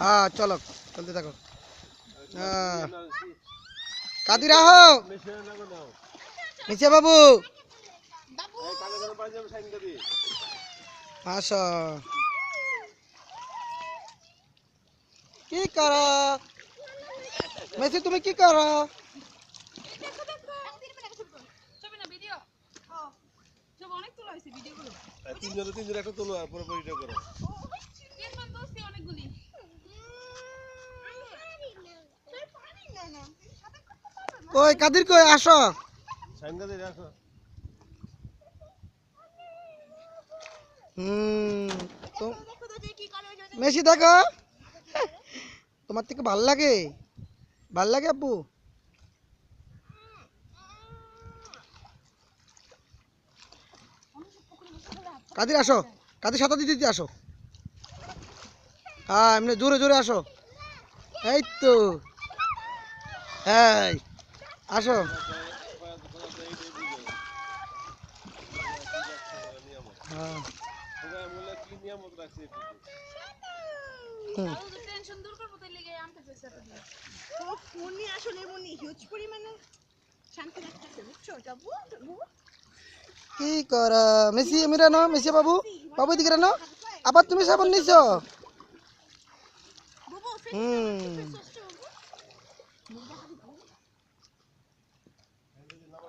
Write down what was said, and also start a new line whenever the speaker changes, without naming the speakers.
হ্যাঁ চলো চলতে থাকো। হ্যাঁ। কাদির আহো নিচে বাবু। আসো। কি করো? মেসি তুমি কি করো?
ছবি না ভিডিও। ও ছবি অনেক তোলা হয়েছে
তিনজনে তিনজনে একটা তোলো আর পরে পরিটা করো।
কই কাদির কই আসো। হুম তো মেসি দেখো। তোমার থেকে ভালো লাগে? ভালো লাগে আপু কাদির আসো। কাদির সাঁতার দিতে দিতে আসো। হ্যাঁ এমনি জোরে জোরে আসো। এই তো। হ্যাঁ আসো।
কি
কর? মেসি এমিরা ন মেসি বাবু বাবু দিকে ন আবার তুমি সাবান নিছ। হুম।